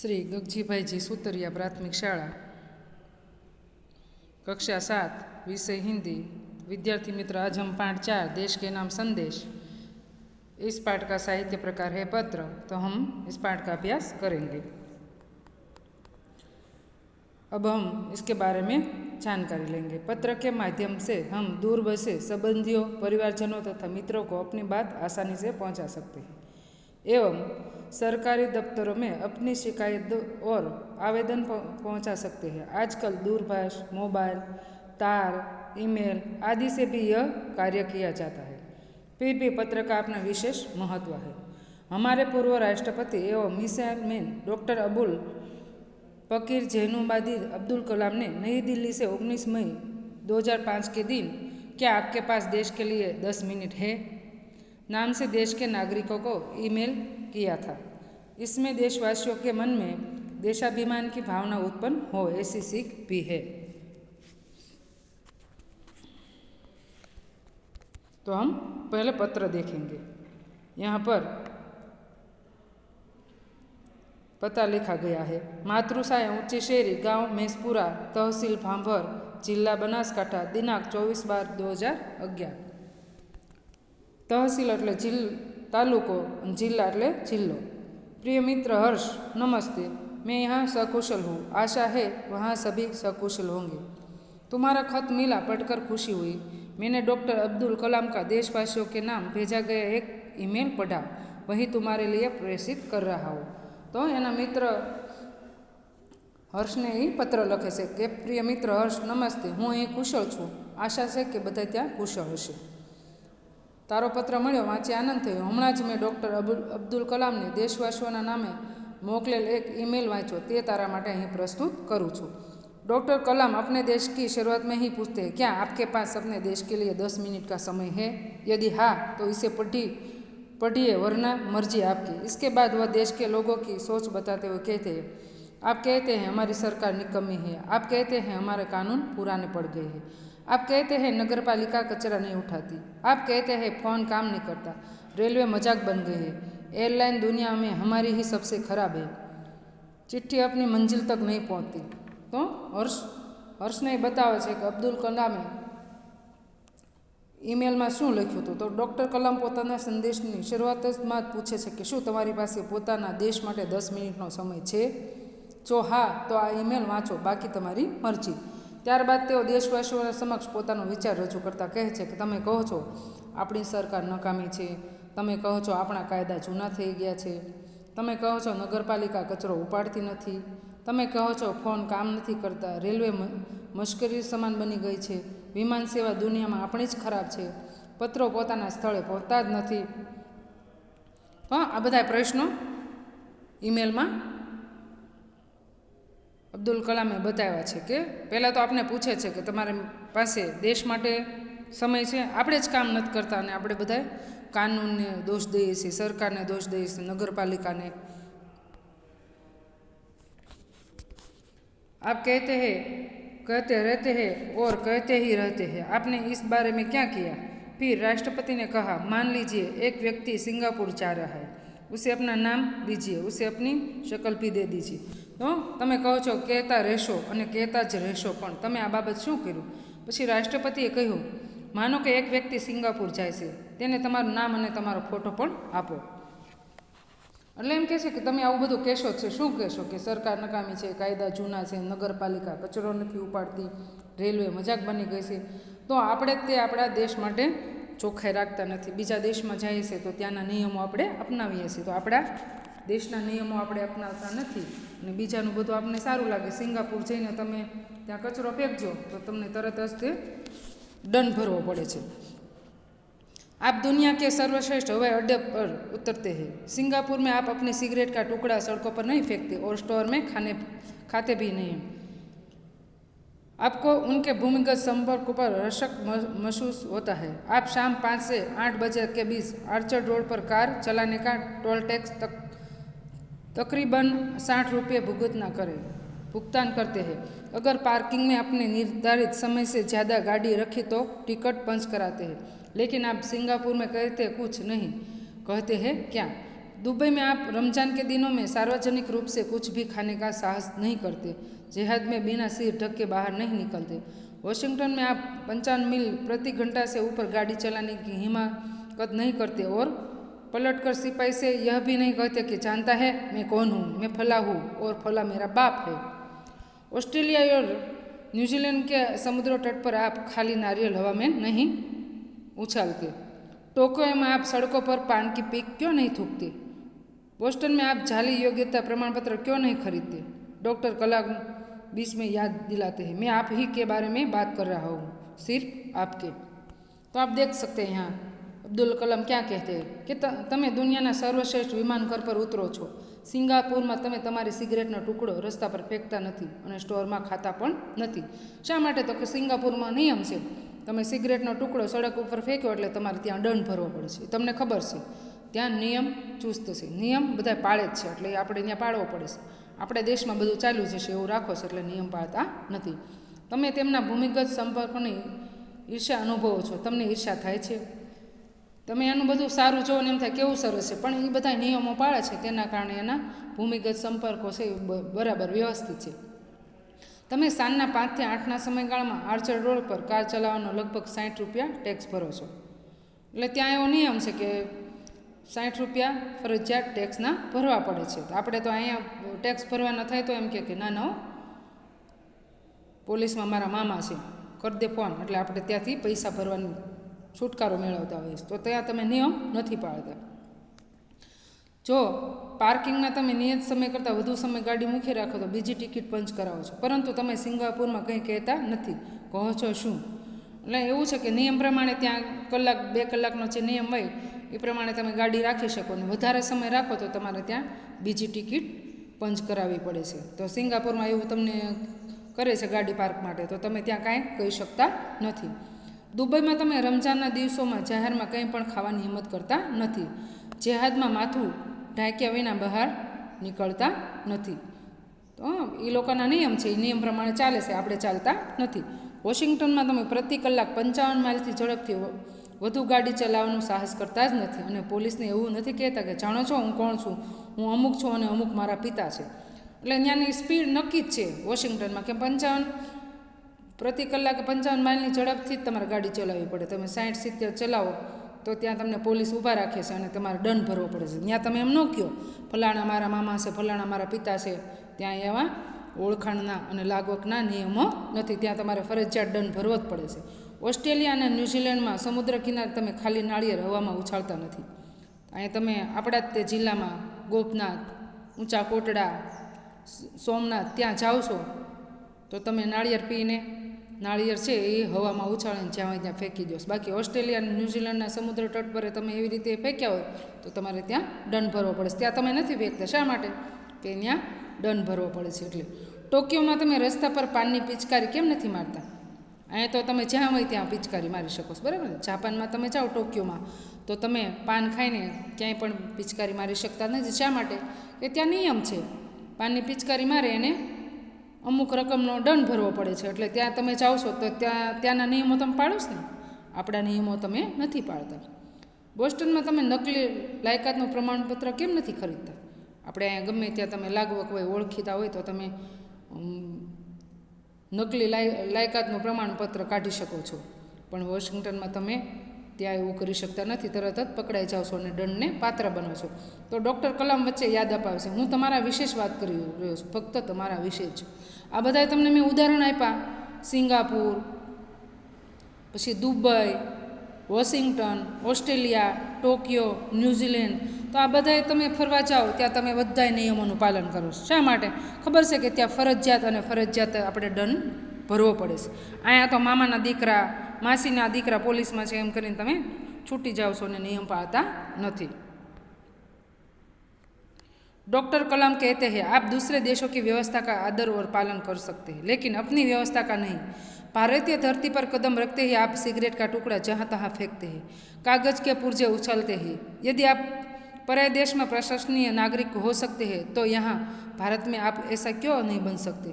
શ્રી ગગજીભાઈજી સુતરિયા પ્રાથમિક શાળા कक्षा सात विषय हिंदी विद्यार्थी मित्र आज हम पाठ चार देश के नाम संदेश इस पाठ का साहित्य प्रकार है पत्र तो हम इस पाठ का अभ्यास करेंगे अब हम इसके बारे में जानकारी लेंगे पत्र के माध्यम से हम दूर बसे संबंधियों परिवारजनों तथा मित्रों को अपनी बात आसानी से पहुंचा सकते हैं एवं सरकारी दफ्तरों में अपनी शिकायत और आवेदन पह- पहुँचा सकते हैं। आजकल दूरभाष, मोबाइल, तार, ईमेल आदि से भी यह कार्य किया जाता है। फिर भी पत्र का अपना विशेष महत्व है। हमारे पूर्व राष्ट्रपति एवं मिसाइल मैन डॉक्टर अबुल फकीर जैनुबादी अब्दुल कलाम ने नई दिल्ली से 19 मई 2005 के दिन, क्या आपके पास देश के लिए 10 मिनट है? नाम से देश के नागरिकों को ईमेल किया था इसमें देशवासियों के मन में देशाभिमान की भावना उत्पन्न हो ऐसी सीख भी है तो हम पहले पत्र देखेंगे यहाँ पर पता लिखा गया है मातृसाया ऊंची शेरी गांव मेसपुरा तहसील भांभर जिला बनासकांठा दिनांक ચોવીસ બાર દો હજાર અગિયાર तहसील એટલે જિલ્લ તાલુકો અને જિલ્લા એટલે જિલ્લો प्रिय मित्र हर्ष नमस्ते मैं यहाँ सकुशल हूँ आशा है वहाँ सभी सकुशल होंगे तुम्हारा खत मिला पढ़कर खुशी हुई मैंने डॉक्टर अब्दुल कलाम का देशवासियों के नाम भेजा गया एक ईमेल पढ़ा वही तुम्हारे लिए प्रेषित कर रहा हूँ તો એના મિત્ર હર્ષને એ પત્ર લખે છે કે પ્રિય મિત્ર હર્ષ નમસ્તે હું અહીં કુશળ છું આશા છે કે બધા ત્યાં કુશળ હશે તારો પત્ર મળ્યો વાંચી આનંદ થયો હમણાં જ મેં ડૉક્ટર અબુલ અબ્દુલ કલામને દેશવાસીઓના નામે મોકલેલ એક ईमेल વાંચ્યો તે તારા માટે અહીં પ્રસ્તુત કરું છું डॉक्टर कलाम अपने देश की शुरुआत में ही पूछते हैं क्या आपके पास अपने देश के लिए दस मिनट का समय है यदि हाँ तो इसे पढ़ी पढ़िए वरना मर्जी आपकी इसके बाद वह देश के लोगों की सोच बताते हुए कहते हैं आप कहते हैं हमारी सरकार निकम्मी है आप कहते हैं हमारे कानून पुराने पड़ गए हैं आप कहते हैं नगर पालिका कचरा नहीं उठाती आप कहते हैं फ़ोन काम नहीं करता रेलवे मजाक बन गई है एयरलाइन दुनिया में हमारी ही सबसे खराब है चिट्ठी अपनी मंजिल तक नहीं पहुंचती તો હર્ષ હર્ષને એ બતાવે છે કે અબ્દુલ કલામે ઈમેલમાં શું લખ્યું હતું તો ડૉક્ટર કલામ પોતાના સંદેશની શરૂઆતમાં જ પૂછે છે કે શું તમારી પાસે પોતાના દેશ માટે દસ મિનિટનો સમય છે જો હા તો આ ઈમેલ વાંચો બાકી તમારી મરજી ત્યારબાદ તેઓ દેશવાસીઓના સમક્ષ પોતાનો વિચાર રજૂ કરતા કહે છે કે તમે કહો છો, આપણી સરકાર નકામી છે. તમે કહો છો આપણા કાયદા જૂના થઈ ગયા છે. તમે કહો છો નગરપાલિકા કચરો ઉપાડતી નથી. તમે કહો છો ફોન કામ નથી કરતા. રેલવે મશ્કરી સમાન બની ગઈ છે. વિમાન સેવા દુનિયામાં આપણી જ ખરાબ છે. પત્રો પોતાના સ્થળે પહોંચતા જ નથી. હા, આ બધા પ્રશ્નો ઈમેલમાં અબ્દુલ કલામે બતાવ્યા છે કે પહેલાં તો આપણે પૂછે છે કે તમારી પાસે દેશ માટે સમય છે આપણે જ કામ નથી કરતા અને આપણે બધા કાનૂનને દોષ દઈએ છીએ સરકારને દોષ દઈએ છીએ નગરપાલિકાને आप कहते हैं कहते रहते हैं और कहते ही रहते हैं आपने इस बारे में क्या किया फिर राष्ट्रपति ने कहा मान लीजिए एक व्यक्ति सिंगापुर जा रहा है उसे अपना नाम दीजिए उसे अपनी शक्ल भी दे दीजिए તો તમે કહો છો કહેતા રહેશો અને કહેતા જ રહેશો પણ. તમે આ બાબત શું કર્યું? પછી રાષ્ટ્રપતિએ કહ્યું, માનો કે એક વ્યક્તિ સિંગાપુર જાય છે. તેને તમારું નામ અને તમારો ફોટો પણ આપો. એટલે એમ કહે છે કે તમે આવું બધું કહેશો છે. શું કહેશો? કે સરકાર નકામી છે, કાયદા જૂના છે, નગરપાલિકા કચરો નથી ઉપાડતી, રેલવે મજાક બની ગઈ છે. તો આપણે તે આપણા દેશ માટે ચોખ્ખાઈ રાખતા નથી. બીજા દેશમાં જઈએ છીએ તો ત્યાંના નિયમો આપણે અપનાવીએ છીએ. તો આપણા દેશના નિયમો આપણે અપનાવતા નથી અને બીજાનું બધું આપણને સારું લાગે સિંગાપુર જઈને તમે ત્યાં કચરો ફેંકજો તો તમને તરત જ તે દંડ ભરવો પડે છે आप दुनिया के सर्वश्रेष्ठ हवाई अड्डे पर उतरते हैं सिंगापुर में आप अपने सिगरेट का टुकड़ा सड़कों पर नहीं फेंकते और स्टोर में खाने खाते भी नहीं आपको उनके भूमिगत संपर्क पर रशक महसूस होता है आप शाम पाँच से आठ बजे के बीच आर्चर रोड पर कार चलाने का टोल टैक्स तक तकरीबन साठ रुपये भुगतना करें, भुगतान करते हैं। अगर पार्किंग में अपने निर्धारित समय से ज़्यादा गाड़ी रखी तो टिकट पंच कराते हैं। लेकिन आप सिंगापुर में कहते कुछ नहीं, कहते हैं क्या? दुबई में आप रमज़ान के दिनों में सार्वजनिक रूप से कुछ भी खाने का साहस नहीं करते। जिहाद में बिना सिर ढक के बाहर नहीं निकलते। वॉशिंगटन में आप पंचावन मील प्रति घंटा से ऊपर गाड़ी चलाने की हिमाकत नहीं करते और पलटकर सिपाही से यह भी नहीं कहते कि जानता है मैं कौन हूँ, मैं फला हूँ और फला मेरा बाप है। ऑस्ट्रेलिया और न्यूजीलैंड के समुद्र तट पर आप खाली नारियल हवा में नहीं उछालते। टोक्यो में आप सड़कों पर पान की पीक क्यों नहीं थूकते? बोस्टन में आप जाली योग्यता प्रमाण पत्र क्यों नहीं खरीदते? डॉक्टर कला बीच में याद दिलाते हैं, मैं आप ही के बारे में बात कर रहा हूँ, सिर्फ़ आपके। तो आप देख सकते हैं यहाँ અબ્દુલ કલામ ક્યાં કહેતે? કે તમે દુનિયાના સર્વશ્રેષ્ઠ વિમાન ઘર પર ઉતરો છો. સિંગાપુરમાં તમે તમારી સિગરેટનો ટુકડો રસ્તા પર ફેંકતા નથી અને સ્ટોરમાં ખાતા પણ નથી. શા માટે તો કે સિંગાપુરમાં નિયમ છે? તમે સિગરેટનો ટુકડો સડક ઉપર ફેંક્યો એટલે તમારે ત્યાં દંડ ભરવો પડશે. તમને ખબર છે? ત્યાં નિયમ ચુસ્ત છે. નિયમ બધા પાળે જ છે. એટલે એ આપણે ત્યાં પાળવો પડે આપણે દેશમાં બધું ચાલ્યું જશે એવું રાખો છો એટલે નિયમ પાળતા નથી. તમે તેમના ભૂમિગત સંપર્કની ઈર્ષા અનુભવો છો. તમને ઈર્ષા થાય છે? તમે એનું બધું સારું જોવો ને એમ થાય કેવું સરસ છે? પણ એ બધા નિયમો પાળે છે, તેના કારણે એના ભૂમિગત સંપર્કો છે એ બરાબર વ્યવસ્થિત છે. તમે સાંજના પાંચથી આઠના સમયગાળામાં આર્ચર રોડ પર કાર ચલાવવાનો લગભગ સાઠ રૂપિયા ટેક્સ ભરો છો. એટલે ત્યાં એવો નિયમ છે કે સાઠ રૂપિયા ફરજિયાત ટેક્સના ભરવા પડે છે. આપણે તો અહીંયા ટેક્સ ભરવાના થાય તો એમ કે ના ના પોલીસમાં મારા મામા છે. કરી દે ફોન. એટલે આપણે ત્યાંથી પૈસા ભરવાની છુટકારો મેળવતા હોઈએ તો ત્યાં તમે નિયમ નથી પાળતા જો પાર્કિંગમાં તમે નિયત સમય કરતાં વધુ સમય ગાડી મૂકી રાખો તો બીજી ટિકિટ પંચ કરાવો છો. પરંતુ તમે સિંગાપુરમાં કંઈ કહેતા નથી. કહો છો શું? એટલે એવું છે કે નિયમ પ્રમાણે ત્યાં કલાક, બે કલાકનો જે નિયમ હોય, એ પ્રમાણે તમે ગાડી રાખી શકો ને વધારે સમય રાખો તો તમારે ત્યાં બીજી ટિકિટ પંચ કરાવવી પડે છે. તો સિંગાપુરમાં એવું તમને કરે છે ગાડી પાર્ક માટે, તો તમે ત્યાં કાંઈ કહી શકતા નથી. દુબઈમાં તમે રમઝાનના દિવસોમાં જાહેરમાં કંઈ પણ ખાવાની હિંમત કરતા નથી. જેહાદમાં માથું ઢાંક્યા વિના બહાર નીકળતા નથી. તો એ લોકોના નિયમ છે. એ નિયમ પ્રમાણે ચાલે છે. આપણે ચાલતા નથી. વોશિંગ્ટનમાં તમે પ્રતિ કલાક પંચાવન માઇલથી ઝડપથી વધુ ગાડી ચલાવવાનું સાહસ કરતા જ નથી. અને પોલીસને એવું નથી કહેતા કે, જાણો છો, હું કોણ છું? હું અમુક છું અને અમુક મારા પિતા છે. એટલે ત્યાંની સ્પીડ નક્કી જ છે વોશિંગ્ટનમાં કે પંચાવન પ્રતિ કલાકે પંચાવન માઇલની ઝડપથી જ તમારે ગાડી ચલાવવી પડે. તમે સાઠ સિત્તેર ચલાવો, તો ત્યાં તમને પોલીસ ઊભા રાખે છે અને તમારે દંડ ભરવો પડે છે. ત્યાં તમે એમ ન કહો, ફલાણા મારા મામા છે, ફલાણા મારા પિતા છે. ત્યાં એવા ઓળખાણના અને લાગવકના નિયમો નથી. ત્યાં તમારે ફરજિયાત દંડ ભરવો જ પડે છે. ઓસ્ટ્રેલિયા અને ન્યૂઝીલેન્ડમાં સમુદ્ર કિનારે તમે ખાલી નાળિયેર હવામાં ઉછાળતા નથી. અહીંયા તમે આપણા જ તે જિલ્લામાં ગોપનાથ, ઊંચા કોટડા સોમનાથ ત્યાં જાઓ છો, તો તમે નાળિયેર પીને નાળિયેર છે એ હવામાં ઉછાળીને જ્યાં હોય ત્યાં ફેંકી દો. બાકી ઓસ્ટ્રેલિયા અને ન્યૂઝીલેન્ડના સમુદ્ર તટ પર તમે એવી રીતે ફેંક્યા હોય, તો તમારે ત્યાં દંડ ભરવો પડે ત્યાં તમે નથી ફેંકતા. શા માટે? કે ત્યાં દંડ ભરવો પડે છે એટલે. ટોક્યોમાં તમે રસ્તા પર પાનની પિચકારી કેમ નથી મારતા? અહીંયા તો તમે જ્યાં હોય ત્યાં પિચકારી મારી શકો છો. બરાબર? જાપાનમાં તમે જાઓ ટોક્યોમાં, તો તમે પાન ખાઈને ક્યાંય પણ પિચકારી મારી શકતા નથી. શા માટે? કે ત્યાં નિયમ છે. પાનની પિચકારી મારે એને અમુક રકમનો દંડ ભરવો પડે છે. એટલે ત્યાં તમે જાઓ છો તો ત્યાં, ત્યાંના નિયમો તમે પાડો છો ને? આપણા નિયમો તમે નથી પાળતા બોસ્ટનમાં તમે નકલી લાયકાતનું પ્રમાણપત્ર કેમ નથી ખરીદતા? આપણે અહીંયા ગમે ત્યાં તમે લાગવક હોય, ઓળખીતા હોય તો તમે નકલી લાય, લાયકાતનું પ્રમાણપત્ર કાઢી શકો છો. પણ વોશિંગ્ટનમાં તમે ત્યાં એવું કરી શકતા નથી, તરત જ પકડાઈ જાઓ છો અને દંડને પાત્ર બનો છો. તો ડૉક્ટર કલામ વચ્ચે યાદ અપાવશે હું તમારા વિશે જ વાત કરી રહ્યો છું, ફક્ત તમારા વિશે જ. આ બધાય તમને મેં ઉદાહરણ આપ્યા. સિંગાપુર, પછી Dubai, Washington, Australia, Tokyo, New Zealand. તો આ બધાએ તમે ફરવા જાઓ, ત્યાં તમે બધાય નિયમોનું પાલન કરો શા માટે? ખબર છે કે ત્યાં ફરજિયાત અને ફરજિયાત આપણે દંડ ભરવો પડે છે. અહીંયા તો મામાના દીકરા માસીના દીકરા પોલીસમાં છે એમ કરીને તમે છૂટી જાઓ છો અને નિયમ પાળતા નથી डॉक्टर कलाम कहते हैं आप दूसरे देशों की व्यवस्था का आदर और पालन कर सकते हैं लेकिन अपनी व्यवस्था का नहीं भारतीय धरती पर कदम रखते ही आप सिगरेट का टुकड़ा जहाँ तहाँ फेंकते हैं कागज़ के पुर्जे उछलते हैं यदि आप पराय देश में प्रशंसनीय नागरिक हो सकते हैं तो यहाँ ભારત મેં આપ એસા ક્યો નહીં બન શકતે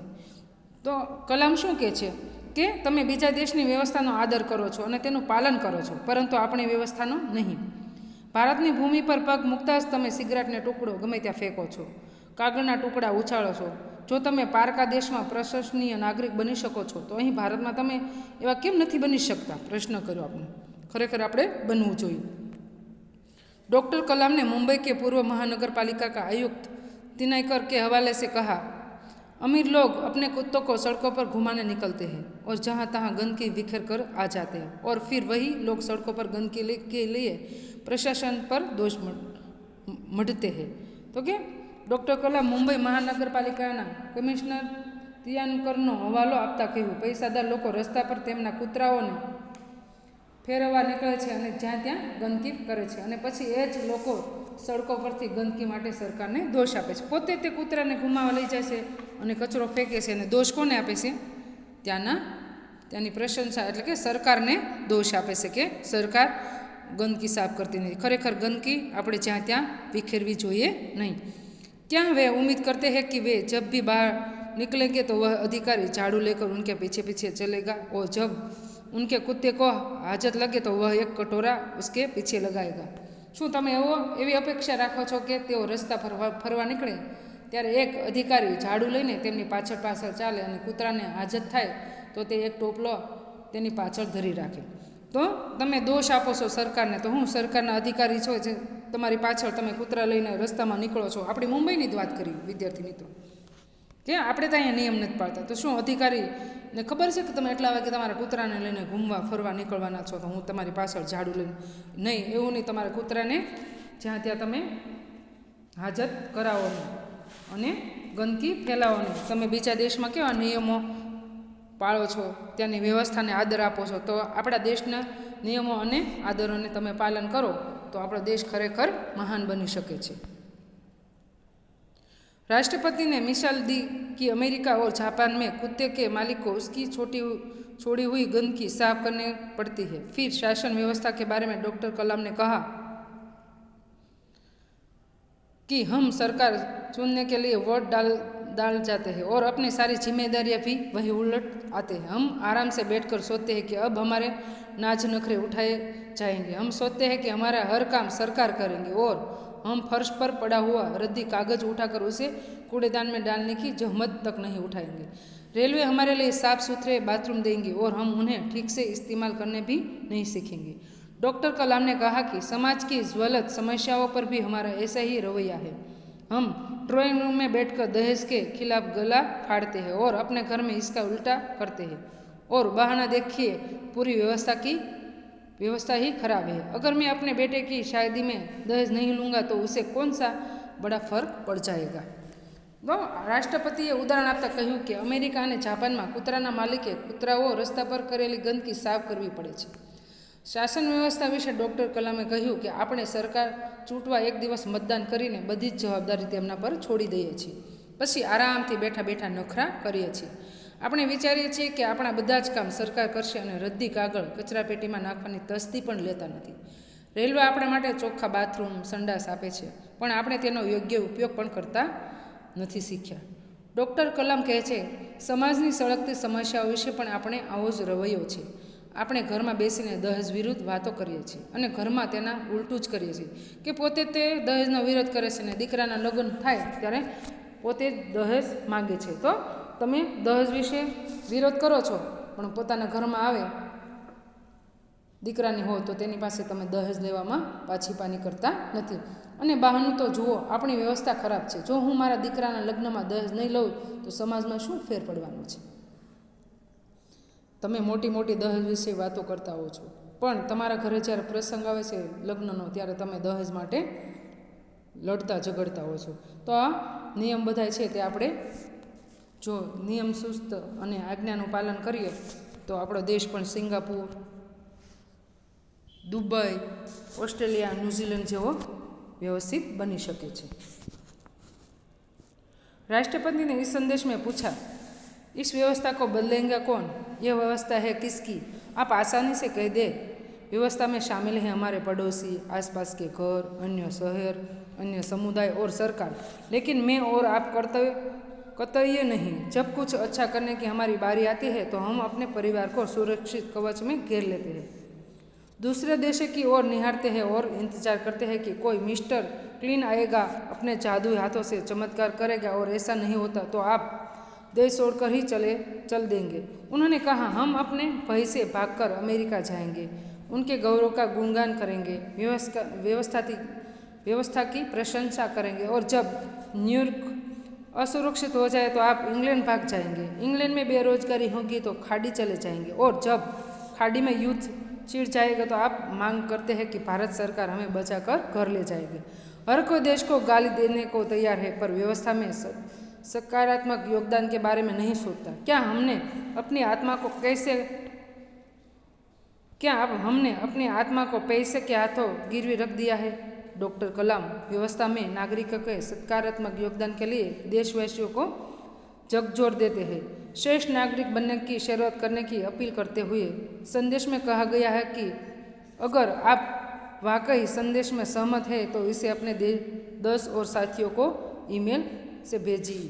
તો કલામ શું કહે છે કે તમે બીજા દેશની વ્યવસ્થાનો આદર કરો છો અને તેનું પાલન કરો છો, પરંતુ આપણી વ્યવસ્થાનો નહીં. ભારતની ભૂમિ પર પગ મૂકતા જ તમે સિગરેટને ટુકડો ગમે ત્યાં ફેંકો છો, કાગળના ટુકડા ઉછાળો છો. જો તમે પારકા દેશમાં પ્રશંસનીય નાગરિક બની શકો છો, તો અહીં ભારતમાં તમે એવા કેમ નથી બની શકતા? પ્રશ્ન કર્યો આપણે ખરેખર આપણે બનવું જોઈએ. ડૉક્ટર કલામને મુંબઈ કે પૂર્વ મહાનગરપાલિકા કા આયુક્ત તિનાયકર કે હવાલેસે કહા अमीर लोग अपने कुत्तों को सड़कों पर घुमाने निकलते हैं और जहाँ तहाँ गंदगी बिखेर कर आ जाते हैं और फिर वही लोग सड़कों पर गंदगी ले- के लिए प्रशासन पर दोष मढ़- मढ़ते हैं તો કે ડૉક્ટર કલામ મુંબઈ મહાનગરપાલિકાના કમિશનર તિયાનકરનો હવાલો આપતા કહ્યું પૈસાદાર લોકો રસ્તા પર તેમના કૂતરાઓને ફેરવવા નીકળે છે અને જ્યાં ત્યાં ગંદકી કરે છે અને પછી એ જ લોકો સડકો પરથી ગંદકી માટે સરકારને દોષ આપે છે પોતે તે કૂતરાને ઘુમાવા લઈ જાય છે અને કચરો ફેંકે છે અને દોષ કોને આપે છે ત્યાંના ત્યાંની પ્રશંસા એટલે કે સરકારને દોષ આપે છે કે સરકાર ગંદકી સાફ કરતી નથી ખરેખર ગંદકી આપણે જ્યાં ત્યાં વિખેરવી જોઈએ નહીં क्या वे उम्मीद करते हैं कि वे जब भी बाहर निकलेंगे तो वह अधिकारी झाड़ू लेकर उनके पीछे पीछे चलेगा और जब उनके कुत्ते को हाजत लगे तो वह एक कटोरा उसके पीछे लगाएगा શું તમે એવો એવી અપેક્ષા રાખો છો કે તેઓ રસ્તા ફરવા ફરવા નીકળે? ત્યારે એક અધિકારી ઝાડુ લઈને તેમની પાછળ પાછળ ચાલે અને કૂતરાને હાજત થાય તો તે એક ટોપલો તેની પાછળ ધરી રાખે. તો તમે દોષ આપો છો સરકારને. તો હું સરકારના અધિકારી છો જે તમારી પાછળ તમે કૂતરા લઈને રસ્તામાં નીકળો છો. આપણી મુંબઈની જ વાત કરી વિદ્યાર્થી મિત્રો. કે આપણે ત્યાં નિયમ નથી પાડતા. તો શું અધિકારીને ખબર છે કે તમે એટલા વાગે તમારા કૂતરાને લઈને ઘૂમવા, ફરવા નીકળવાના છો? તો હું તમારી પાછળ ઝાડુ લઈને નહીં, એવું નહીં. તમારા કૂતરાને જ્યાં ત્યાં તમે હાજર કરાવવાનું અને ગંદકી ફેલાવવાની. તમે બીજા દેશમાં કેવા નિયમો પાળો છો? ત્યાંની વ્યવસ્થાને આદર આપો છો? તો આપણા દેશના નિયમો અને આદરોને તમે પાલન કરો, તો આપણો દેશ ખરેખર મહાન બની શકે છે. રાષ્ટ્રપતિને મિસાલ દી कि अमेरिका और जापान में कुत्ते के मालिक को उसकी छोटी छोड़ी हुई गंदगी साफ़ करनी पड़ती है। फिर शासन व्यवस्था के बारे में डॉक्टर कलाम ने कहा कि हम सरकार चुनने के लिए वोट डाल डाल जाते हैं और अपनी सारी जिम्मेदारियाँ भी वही उलट आते हैं। हम आराम से बैठकर सोचते हैं कि अब हमारे नाच नखरे उठाए जाएँगे। हम सोचते हैं कि हमारा हर काम सरकार करेंगे और हम फर्श पर पड़ा हुआ रद्दी कागज़ उठाकर उसे कूड़ेदान में डालने की जहमत तक नहीं उठाएँगे। रेलवे हमारे लिए साफ़ सुथरे बाथरूम देंगे और हम उन्हें ठीक से इस्तेमाल करने भी नहीं सीखेंगे। डॉक्टर कलाम ने कहा कि समाज की ज्वलत समस्याओं पर भी हमारा ऐसा ही रवैया है। हम ड्राइंग रूम में बैठकर दहेज के खिलाफ गला फाड़ते हैं और अपने घर में इसका उल्टा करते हैं। और बहाना देखिए, पूरी व्यवस्था की व्यवस्था ही खराब है अगर मैं अपने बेटे की शादी में दहेज नहीं लूँगा तो उसे कौन सा बड़ा फर्क पड़ जाएगा તો રાષ્ટ્રપતિએ ઉદાહરણ આપતા કહ્યું કે અમેરિકા અને જાપાનમાં કૂતરાના માલિકે કૂતરાઓ રસ્તા પર કરેલી ગંદકી સાફ કરવી પડે છે શાસન વ્યવસ્થા વિશે ડૉક્ટર કલામે કહ્યું કે આપણે સરકાર ચૂંટવા એક દિવસ મતદાન કરીને બધી જ જવાબદારી તેમના પર છોડી દઈએ છીએ પછી આરામથી બેઠા બેઠા નખરા કરીએ છીએ. આપણે વિચારીએ છીએ કે આપણા બધા જ કામ સરકાર કરશે અને રદ્દી કાગળ કચરાપેટીમાં નાખવાની તસ્દી પણ લેતા નથી. રેલવે આપણા માટે ચોખ્ખા બાથરૂમ, સંડાસ આપે છે, પણ આપણે તેનો યોગ્ય ઉપયોગ પણ કરતા નથી શીખ્યા. ડૉક્ટર કલામ કહે છે, સમાજની સળગતી સમસ્યાઓ વિશે પણ આપણે આવો જ રવૈયો છે આપણે ઘરમાં બેસીને દહેજ વિરુદ્ધ વાતો કરીએ છીએ અને ઘરમાં તેના ઉલટું જ કરીએ છીએ. કે પોતે તે દહેજનો વિરોધ કરે છે અને દીકરાના લગ્ન થાય ત્યારે પોતે દહેજ માગે છે. તો તમે દહેજ વિશે વિરોધ કરો છો, પણ પોતાના ઘરમાં આવે દીકરાની હોય તો તેની પાસે તમે દહેજ લેવામાં પાછી પાની કરતા નથી. અને બહાનું તો જુઓ, આપણી વ્યવસ્થા ખરાબ છે. જો હું મારા દીકરાના લગ્નમાં દહેજ નહીં લઉં, તો સમાજમાં શું ફેર પડવાનો છે? તમે મોટી મોટી દહેજ વિશે વાતો કરતા હો છો. પણ તમારા ઘરે જ્યારે પ્રસંગ આવે છે લગ્નનો, ત્યારે તમે દહેજ માટે લડતા ઝઘડતા હો છો તો આ નિયમ બધાય છે તે આપણે જો નિયમ સુસ્ત અને આજ્ઞાનું પાલન કરીએ તો આપણો દેશ પણ સિંગાપુર दुबई ऑस्ट्रेलिया न्यूजीलैंड જેવો व्यवस्थित बनी सके છે राष्ट्रपति ने इस संदेश में पूछा इस व्यवस्था को बदलेंगे कौन यह व्यवस्था है किसकी आप आसानी से कह दे व्यवस्था में शामिल हैं हमारे पड़ोसी, आसपास के घर, अन्य शहर, अन्य समुदाय और सरकार। लेकिन मैं और आप कर्तव्य कतई नहीं। जब कुछ अच्छा करने की हमारी बारी आती है तो हम अपने परिवार को सुरक्षित कवच में घेर लेते हैं। दूसरे देश की ओर निहारते हैं और इंतज़ार करते हैं कि कोई मिस्टर क्लीन आएगा, अपने जादुई हाथों से चमत्कार करेगा और ऐसा नहीं होता तो आप देश छोड़कर ही चले, चल देंगे। उन्होंने कहा, हम अपने भय से भागकर अमेरिका जाएँगे। उनके गौरव का गुणगान करेंगे, व्यवस्था व्यवस्था की व्यवस्था की प्रशंसा करेंगे। और जब न्यूयॉर्क असुरक्षित हो जाए तो आप इंग्लैंड भाग जाएँगे। इंग्लैंड में बेरोजगारी होगी तो खाड़ी चले जाएँगे। और जब खाड़ी में युद्ध चिड़ जाएगा तो आप मांग करते हैं कि भारत सरकार हमें बचाकर घर ले जाएगी। हर कोई देश को गाली देने को तैयार है, पर व्यवस्था में सकारात्मक योगदान के बारे में नहीं सोचता। क्या हमने अपनी आत्मा को कैसे क्या अब हमने अपनी आत्मा को पैसे के हाथों गिरवी रख दिया है? डॉक्टर कलाम, व्यवस्था में नागरिकों के सकारात्मक योगदान के लिए देशवासियों को जगजोर देते हैं। श्रेष्ठ नागरिक बनने की शुरुआत करने की अपील करते हुए संदेश में कहा गया है कि अगर आप वाकई संदेश में सहमत है तो इसे अपने दस और साथियों को ईमेल से भेजिए।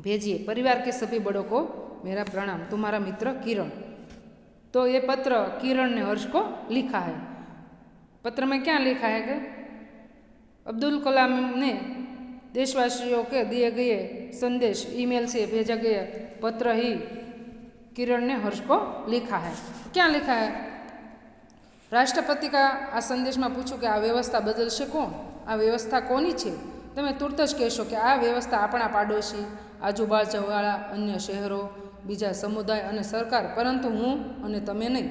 भेजिए। परिवार के सभी बड़ों को मेरा प्रणाम। तुम्हारा मित्र किरण। तो ये पत्र किरण ने हर्ष को लिखा है पत्र में क्या लिखा है कि अब्दुल कलाम ने देशवासियों के दिए गए संदेश ईमेल से भेजा गया पत्र ही किरण ने हर्ष को लिखा है क्या लिखा है રાષ્ટ્રપતિ કા આ સંદેશમાં પૂછ્યું કે આ વ્યવસ્થા બદલશે કોણ આ વ્યવસ્થા કોની છે તમે તુરત જ કહેશો કે આ વ્યવસ્થા આપણા પાડોશી આજુબાજુવાળા અન્ય શહેરો બીજા સમુદાય અને સરકાર, પરંતુ હું અને તમે નહીં.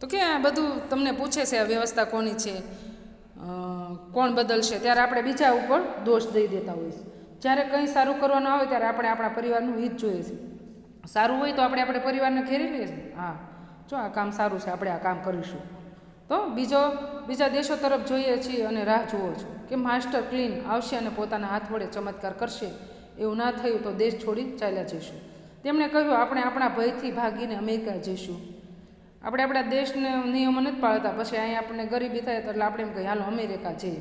તો કે આ બધું તમને પૂછે છે આ વ્યવસ્થા કોની છે? કોણ બદલશે? ત્યારે આપણે બીજા ઉપર દોષ દઈ દેતા હોઈએ છીએ જ્યારે કંઈ સારું કરવાનું આવે ત્યારે આપણે આપણા પરિવારનું હિત જોઈએ છે. સારું હોય તો આપણે આપણે પરિવારને ઘેરી લઈએ છીએ. હા, જો આ કામ સારું છે, આપણે આ કામ કરીશું. તો બીજો, બીજા દેશો તરફ જોઈએ છીએ અને રાહ જુઓ છો કે માસ્ટર ક્લીન આવશે અને પોતાના હાથ વડે ચમત્કાર કરશે. એવું ના થયું તો દેશ છોડી ચાલ્યા જઈશું. તેમણે કહ્યું, આપણે આપણા ભયથી ભાગીને અમેરિકા જઈશું. આપણે આપણા દેશને નિયમો નથી પાળતા. પછી અહીંયા આપણને ગરીબી થાય તો એટલે આપણે એમ કહીએ, હાલો, અમેરિકા જઈએ.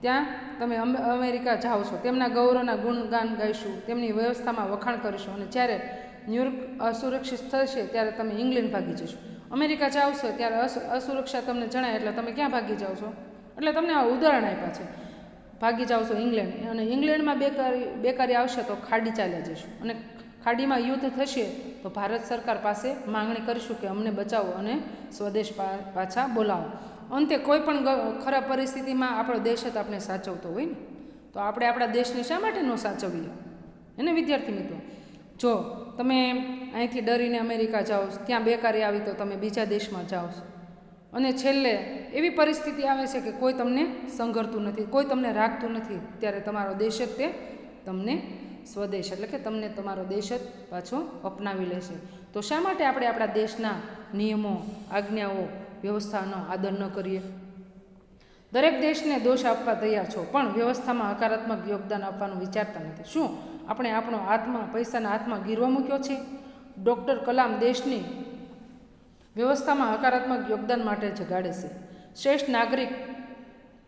ત્યાં તમે અમે- અમેરિકા જાઓ છો. તેમના ગૌરવના ગુણગાન ગાઈશું. તેમની વ્યવસ્થામાં વખાણ કરીશું. અને જ્યારે ન્યુયોર્ક અસુરક્ષિત થશે, ત્યારે તમે ઇંગ્લેન્ડ ભાગી જશો અમેરિકા જાઓ છો, ત્યારે અસુરક્ષા તમને જણાય એટલે તમે ક્યાં ભાગી જાઓ છો? એટલે તમને આ ઉદાહરણ આપ્યા છે. ભાગી જાઓ છો ઇંગ્લેન્ડ. અને ઇંગ્લેન્ડમાં બેકારી બેકારી આવશે તો ખાડી ચાલ્યા જઈશું. અને ખાડીમાં યુદ્ધ થશે તો ભારત સરકાર પાસે માંગણી કરીશું કે અમને બચાવો અને સ્વદેશ પાછા બોલાવો. અંતે કોઈ પણ ખરાબ પરિસ્થિતિમાં આપણો દેશ જ આપણે સાચવતો હોય ને? તો આપણે આપણા દેશને શા માટે ન સાચવીએ? એને વિદ્યાર્થી મિત્રો? જો તમે અહીંથી ડરીને અમેરિકા જાઓ ત્યાં બેકારી આવી તો તમે બીજા દેશમાં જાઓ. અને છેલ્લે એવી પરિસ્થિતિ આવે છે કે કોઈ તમને સંઘરતું નથી, કોઈ તમને રાખતું નથી, ત્યારે તમારો દેશ જ તે તમને સ્વદેશ. એટલે કે તમને તમારો દેશ જ પાછો અપનાવી લેશે. તો શા માટે આપણે આપણા દેશના નિયમો, આજ્ઞાઓ, વ્યવસ્થાનો આદર ન કરીએ? દરેક દેશને દોષ આપવા તૈયાર છો, પણ વ્યવસ્થામાં હકારાત્મક યોગદાન આપવાનું વિચારતા નથી. શું? આપણે આપણો આત્મા, પૈસાના હાથમાં ગીરવા મૂક્યો છે? ડૉક્ટર કલામ દેશની વ્યવસ્થામાં હકારાત્મક યોગદાન માટે જગાડે છે. શ્રેષ્ઠ નાગરિક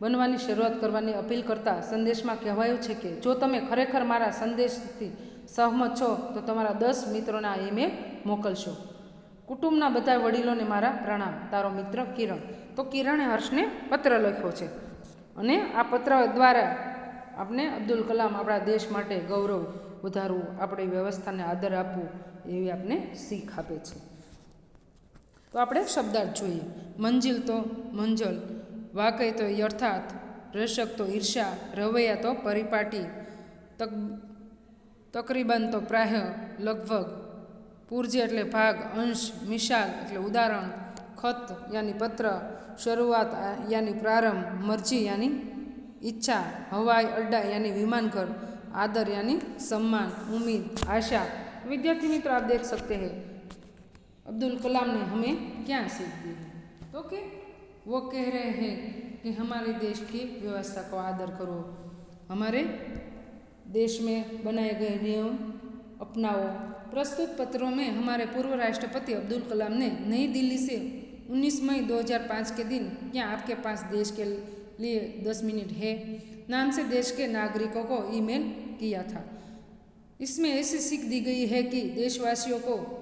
બનવાની શરૂઆત કરવાની અપીલ કરતા સંદેશમાં કહેવાયું છે કે, જો તમે ખરેખર મારા સંદેશથી સહમત છો, તો તમારા દસ મિત્રોના ઈમેલ મોકલશો. કુટુંબના બધા વડીલોને મારા પ્રણામ. તારો મિત્ર કિરણ. તો કિરણે હર્ષને પત્ર લખ્યો છે. અને આ પત્ર દ્વારા આપણે અબ્દુલ કલામ આપણા દેશ માટે ગૌરવ વધારવું, આપણી વ્યવસ્થાને આદર આપવું એવી આપણે શીખ આપે છે. તો આપણે શબ્દાર્થ જોઈએ. મંજિલ તો મંજલ. વાકઈ તો યથાર્થ રશક તો ઈર્ષા રવૈયા તો પરિપાટી તક તકરીબન તો પ્રાય લગભગ પૂર્જ એટલે ભાગ અંશ મિશાલ એટલે ઉદાહરણ ખત યાની પત્ર શરૂઆત આ યાની પ્રારંભ મરજી યાની ઈચ્છા હવાઈ અડ્ડા યાની વિમાનઘર आदर यानी सम्मान उम्मीद आशा विद्यार्थी मित्र आप देख सकते हैं अब्दुल कलाम ने हमें क्या सीख दी है तो कि वो कह रहे हैं कि हमारे देश की व्यवस्था को आदर करो। हमारे देश में बनाए गए नियम अपनाओ। प्रस्तुत पत्रों में हमारे पूर्व राष्ट्रपति अब्दुल कलाम ने नई दिल्ली से 19 मई 2005 के दिन, क्या आपके पास देश के लिए 10 मिनट है? नाम से देश के नागरिकों को ईमेल किया था। इसमें ऐसी सीख दी गई है कि देशवासियों को,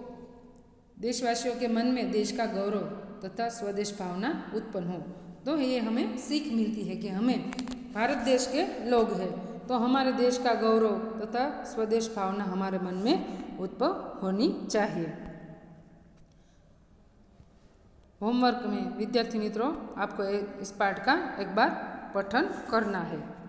देशवासियों के मन में देश का गौरव तथा स्वदेश भावना उत्पन्न हो। तो ये हमें सीख मिलती है कि हमें भारत देश के लोग हैं। तो हमारे देश का गौरव तथा स्वदेश भावना हमारे मन में उत्पन्न होनी चाहिए। होमवर्क में विद्यार्थी मित्रों, आपको इस पाठ का एक बार पठन करना है।